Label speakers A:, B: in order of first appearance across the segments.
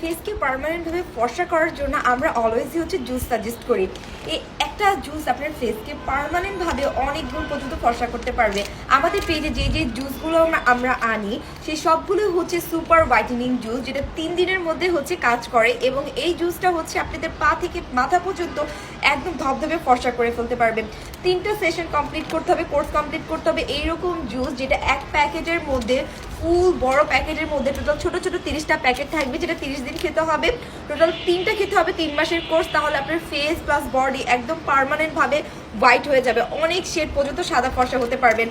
A: ফেসকে পার্মানেন্টভাবে ফর্সা করার জন্য আমরা অলওয়েজই হচ্ছে জুস সাজেস্ট করি। এই একটা জুস আপনার ফেসকে পার্মানেন্টভাবে অনেক গুণ পর্যন্ত ফর্সা করতে পারবে। আমাদের পেজে যে যে জুসগুলো আমরা আমরা আনি সেই সবগুলো হচ্ছে সুপার হোয়াইটেনিং জুস যেটা তিন দিনের মধ্যে হচ্ছে কাজ করে এবং এই জুসটা হচ্ছে আপনাদের পা থেকে মাথা পর্যন্ত একদম ধবধবে ফর্সা করে ফেলতে পারবেন তিনটা সেশন কমপ্লিট করতে হবে কোর্স কমপ্লিট করতে হবে, এইরকম জুস যেটা এক প্যাকেটের মধ্যে ফুল বড় প্যাকেটের মধ্যে টোটাল ছোট ছোট তিরিশটা প্যাকেট থাকবে, যেটা তিরিশ দিন খেতে হবে। টোটাল তিনটা খেতে হবে, তিন মাসের কোর্স তাহলে আপনার ফেস প্লাস বডি একদম পারমানেন্টভাবে হোয়াইট হয়ে যাবে। অনেক শেড পর্যন্ত সাদা ফর্সা হতে পারবেন।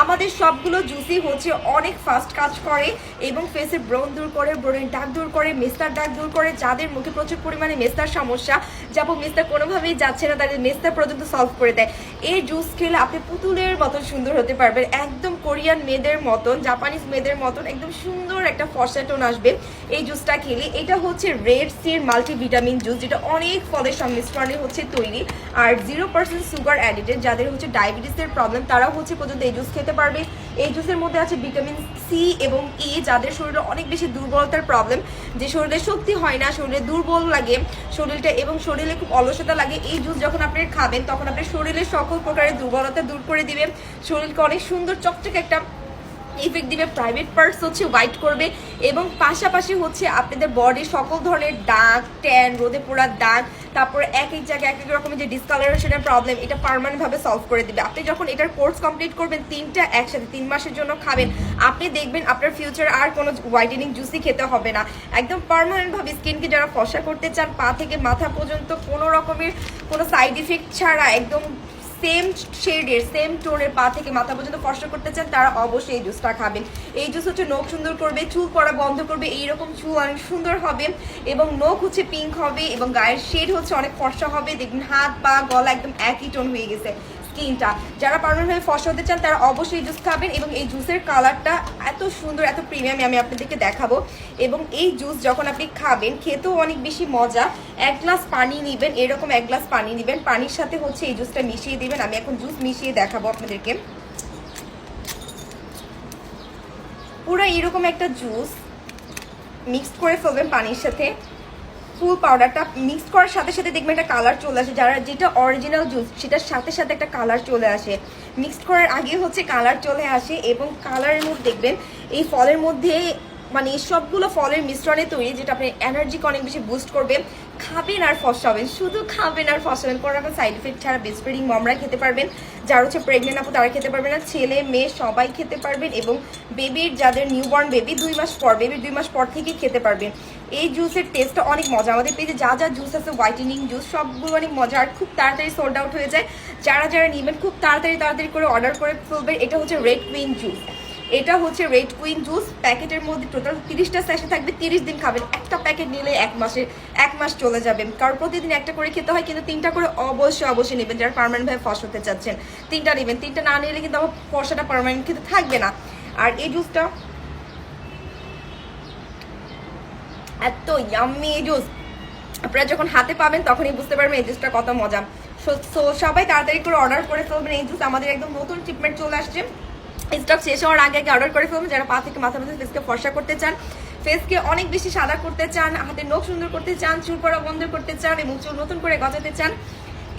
A: আমাদের সবগুলো জুসই হচ্ছে, অনেক ফাস্ট কাজ করে এবং ফেসে ব্রণ দূর করে ব্রণের দাগ দূর করে মেস্তার দাগ দূর করে, যাদের মুখে প্রচুর পরিমাণে মেস্তার সমস্যা যাব মেস্তা কোনোভাবেই যাচ্ছে না, তাদের মেস্তা পর্যন্ত সলভ করে দেয়। এই জুস খেলে আপনি পুতুলের মতন সুন্দর হতে পারবেন, একদম কোরিয়ান মেয়েদের মতন, জাপানিজ মেয়েদের মতন, একদম সুন্দর একটা ফর্সা টোন আসবে এই জুসটা খেলে। এটা হচ্ছে রেড সির মাল্টিভিটামিন জুস যেটা অনেক ফলের সংমিশ্রণে হচ্ছে তৈরি। আর জিরো পার্সেন্ট সুগার অ্যাডিটেড যাদের হচ্ছে ডায়াবেটিসের প্রবলেম তারাও হচ্ছে পর্যন্ত এই জুস খেতে পারবে। এই জুসের মধ্যে আছে ভিটামিন সি এবং ই যাদের শরীরে অনেক বেশি দুর্বলতার প্রবলেম যে শরীরে শক্তি হয় না, শরীরে দুর্বল লাগে, শরীরটা এবং শরীরে খুব অলসতা লাগে, এই জুস যখন আপনি খাবেন, তখন আপনার শরীরের সকল প্রকারের দুর্বলতা দূর করে দিবে। শরীরকে অনেক সুন্দর চকচকে একটা ইফেক্ট দিবে প্রাইভেট পার্টস হচ্ছে হোয়াইট করবে এবং পাশাপাশি হচ্ছে আপনাদের বডির সকল ধরনের দাগ ট্যান রোদে পোড়ার দাগ, তারপর এক এক জায়গায় এক এক রকমের যে ডিসকালারেশনের প্রবলেম এটা পার্মানেন্ট ভাবে সলভ করে দিবে। আপনি যখন এটার কোর্স কমপ্লিট করবেন, তিনটা একসাথে তিন মাসের জন্য খাবেন, আপনি দেখবেন আপনার ফিউচার আর কোনো হোয়াইটেনিং জুসি খেতে হবে না। একদম পার্মানেন্ট ভাবে স্কিনকে যারা ফসা করতে চান, পা থেকে মাথা পর্যন্ত কোনো রকমের কোনো সাইড ইফেক্ট ছাড়া একদম সেম শেডের সেম টোনের পা থেকে মাথা পর্যন্ত ফর্সা করতে চান, তারা অবশ্যই এই জুসটা খাবেন। এই জুস হচ্ছে নখ সুন্দর করবে, চুল পড়া বন্ধ করবে, এইরকম চুল অনেক সুন্দর হবে এবং নখ হচ্ছে পিঙ্ক হবে এবং গায়ের শেড হচ্ছে অনেক ফর্সা হবে। দেখবেন হাত, পা, গলা একদম একই টোন হয়ে গেছে। স্কিনটা। যারা পার্মানেন্টভাবে ফর্সা হতে চান, তারা অবশ্যই জুস খাবেন এবং এই জুসের কালারটা এত সুন্দর, এত প্রিমিয়াম আমি আপনাদেরকে দেখাবো। এবং এই জুস যখন আপনি খাবেন, খেতেও অনেক বেশি মজা। এক গ্লাস পানি নেবেন, এরকম এক গ্লাস পানি নেবেন। পানির সাথে হচ্ছে এই জুসটা মিশিয়ে দিবেন। আমি এখন জুস মিশিয়ে দেখাবো আপনাদেরকে। পুরো এরকম একটা জুস মিক্সড করে ফেলবেন পানির সাথে। ফুল পাউডারটা মিক্স করার সাথে সাথে দেখবেন একটা কালার চলে আসে। যারা যেটা অরিজিনাল জুস সেটার সাথে সাথে একটা কালার চলে আসে। মিক্সড করার আগে হচ্ছে কালার চলে আসে এবং কালারের মধ্যে দেখবেন এই ফলের মধ্যে মানে সবগুলো ফলের মিশ্রণে তৈরি, যেটা আপনার এনার্জিকে অনেক বেশি বুস্ট করবে। খাবেন আর ফসাবেন, শুধু খাবেন আর ফসাবেন, কোনো রকম সাইড এফেক্ট ছাড়া বেস্টফ্রিডিং মমরা খেতে পারবেন। যারা হচ্ছে প্রেগনেন্ট আপু, তারা খেতে পারবেন না। ছেলে, মেয়ে, সবাই খেতে পারবেন এবং বেবির যাদের নিউবর্ন বেবি দুই মাস পর বেবির দুই মাস পর থেকে খেতে পারবেন। এই জুসের টেস্টটা অনেক মজা। আমাদের পেজে যা যা জুস আছে হোয়াইটেনিং জুস সবগুলো অনেক মজা। আর খুব তাড়াতাড়ি সোল্ড আউট হয়ে যায়। যারা যারা নেবেন, খুব তাড়াতাড়ি তাড়াতাড়ি করে অর্ডার করে ফেলবেন। এটা হচ্ছে রেড কুইন জুস এটা হচ্ছে রেড কুইন জুস প্যাকেটের মধ্যে টোটাল তিরিশটা সেশন থাকবে, তিরিশ দিন খাবেন। একটা প্যাকেট নিলে এক মাসে, এক মাস চলে যাবে। কারণ প্রতিদিন একটা করে খেতে হয়, কিন্তু তিনটা করে অবশ্যই অবশ্যই নেবেন। যারা পার্মানেন্ট ভাবে ফস হতে চাচ্ছেন, তিনটা নেবেন। তিনটা না নিলে কিন্তু আমার ফসাটা পার্মানেন্ট খেতে থাকবে না। আর এই জুসটা এত ইয়াম্মি এই জুস আপনারা যখন হাতে পাবেন, তখনই বুঝতে পারবেন এই জুসটা কত মজা। সো সবাই তাড়াতাড়ি করে অর্ডার করে ফেলবেন। এই জুস আমাদের একদম নতুন ট্রিটমেন্ট চলে আসছে। স্টক শেষ হওয়ার আগে আগে অর্ডার করে ফেলবেন যারা পা থেকে মাথা মধ্যে ফেসকে ফর্সা করতে চান ফেসকে অনেক বেশি সাদা করতে চান, হাতের নখ সুন্দর করতে চান, চুল পড়া বন্ধ করতে চান এবং চুল নতুন করে গজাতে চান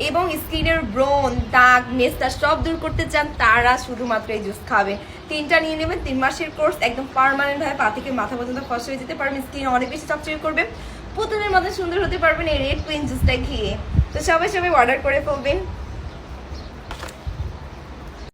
A: এবং স্কিনের ব্রণ, দাগ, মেস্তা সব দূর করতে চান, তারা শুধুমাত্র এই জুস খাবে। তিনটা নিয়ে নেবেন, তিন মাসের কোর্স একদম পার্মানেন্ট ভাবে পা থেকে মাথা পর্যন্ত ফর্সা হয়ে যেতে পারবেন স্কিন অনেক বেশি চকচকে করবে। পুতুলের মধ্যে সুন্দর হতে পারবেন এই রেড কুইন জুসটা খেয়ে। তো সবাই সবাই অর্ডার করে ফেলবেন।